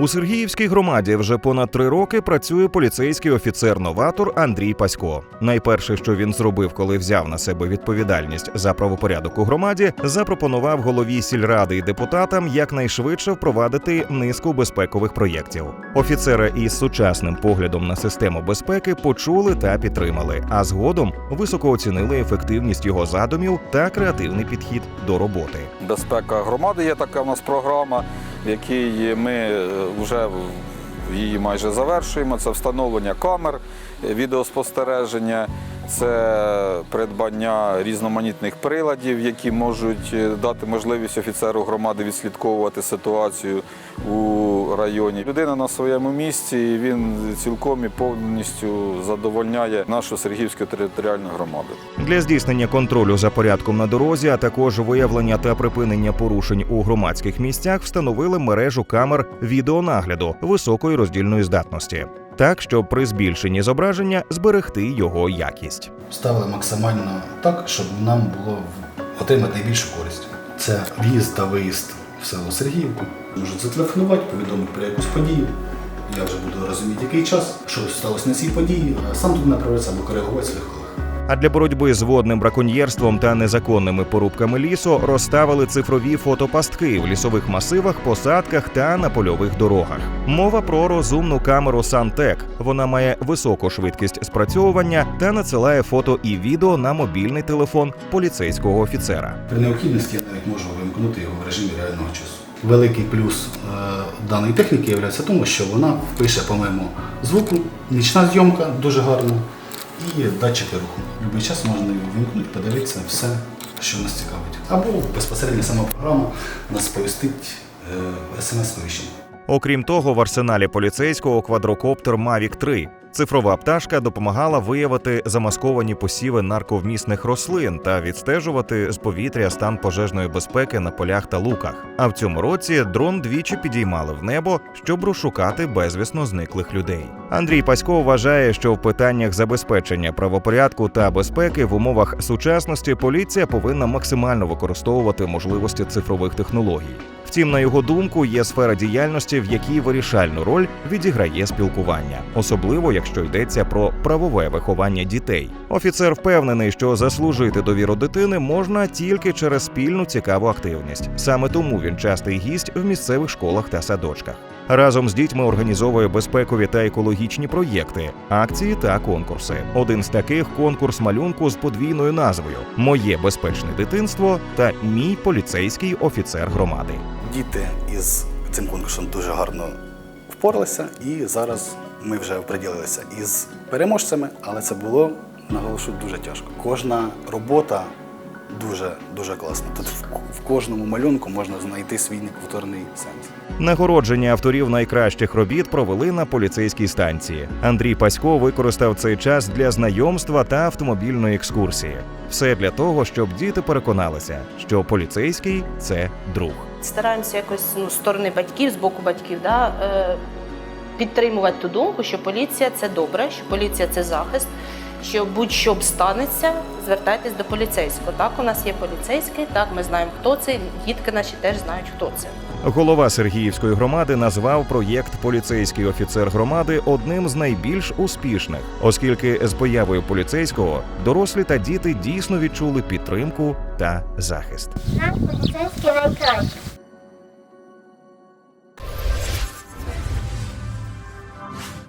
У Сергіївській громаді вже понад три роки працює поліцейський офіцер-новатор Андрій Пасько. Найперше, що він зробив, коли взяв на себе відповідальність за правопорядок у громаді, запропонував голові сільради і депутатам якнайшвидше впровадити низку безпекових проєктів. Офіцера із сучасним поглядом на систему безпеки почули та підтримали, а згодом високо оцінили ефективність його задумів та креативний підхід до роботи. Безпека громади є така в нас програма, в якій ми е, вже її майже завершуємо. Це встановлення камер е, відеоспостереження, це придбання різноманітних приладів, які можуть е, дати можливість офіцеру громади відслідковувати ситуацію у районі. Людина на своєму місці, і він цілком і повністю задовольняє нашу Сергіївську територіальну громаду. Для здійснення контролю за порядком на дорозі, а також виявлення та припинення порушень у громадських місцях встановили мережу камер відеонагляду високої роздільної здатності, так щоб при збільшенні зображення зберегти його якість. ставили максимально так, щоб нам було отримати найбільшу користь. Це в'їзд та виїзд в село Сергіївку. Можуть зателефонувати, повідомити про якусь подію. Я вже буду розуміти, який час, що сталося на цій події, а сам тут направитися або коригувати своїх. А для боротьби з водним браконьєрством та незаконними порубками лісу розставили цифрові фотопастки в лісових масивах, посадках та на польових дорогах. Мова про розумну камеру Сантек. Вона має високу швидкість спрацьовування та надсилає фото і відео на мобільний телефон поліцейського офіцера. При необхідності я навіть можу вимкнути його в режимі реального часу. Великий плюс е, даної техніки є тому, що вона пише по моєму звуку, нічна зйомка дуже гарна і датчики руху. Будь-який час можна його вимкнути, подивитися все, що нас цікавить. Або безпосередньо сама програма нас сповістить е, смс-сповіщення. Окрім того, в арсеналі поліцейського квадрокоптер Mavic 3. Цифрова пташка допомагала виявити замасковані посіви нарковмісних рослин та відстежувати з повітря стан пожежної безпеки на полях та луках. А в цьому році дрон двічі підіймали в небо, щоб розшукати безвісно зниклих людей. Андрій Пасько вважає, що в питаннях забезпечення правопорядку та безпеки в умовах сучасності поліція повинна максимально використовувати можливості цифрових технологій. Втім, на його думку, є сфера діяльності, в якій вирішальну роль відіграє спілкування, особливо якщо йдеться про правове виховання дітей. Офіцер впевнений, що заслужити довіру дитини можна тільки через спільну цікаву активність. Саме тому він частий гість в місцевих школах та садочках. Разом з дітьми організовує безпекові та екологічні проєкти, акції та конкурси. Один з таких конкурс малюнку з подвійною назвою Моє безпечне дитинство та Мій поліцейський офіцер громади. Діти із цим конкурсом дуже гарно впоралися, і зараз ми вже оприділилися із переможцями, але це було, наголошую, дуже тяжко. Кожна робота дуже дуже класна. Тут в, в кожному малюнку можна знайти свій неповторний сенс. Нагородження авторів найкращих робіт провели на поліцейській станції. Андрій Пасько використав цей час для знайомства та автомобільної екскурсії. Все для того, щоб діти переконалися, що поліцейський це друг. стараємося якось ну, з сторони батьків, з боку батьків, да, е, підтримувати ту думку, що поліція це добре, що поліція це захист, що будь-що б станеться, звертайтесь до поліцейського. Так, у нас є поліцейський, так, ми знаємо, хто це, дітки наші теж знають, хто це. Голова Сергіївської громади назвав проєкт Поліцейський офіцер громади одним з найбільш успішних, оскільки з появою поліцейського дорослі та діти дійсно відчули підтримку та захист. Наш поліцейський найкращий.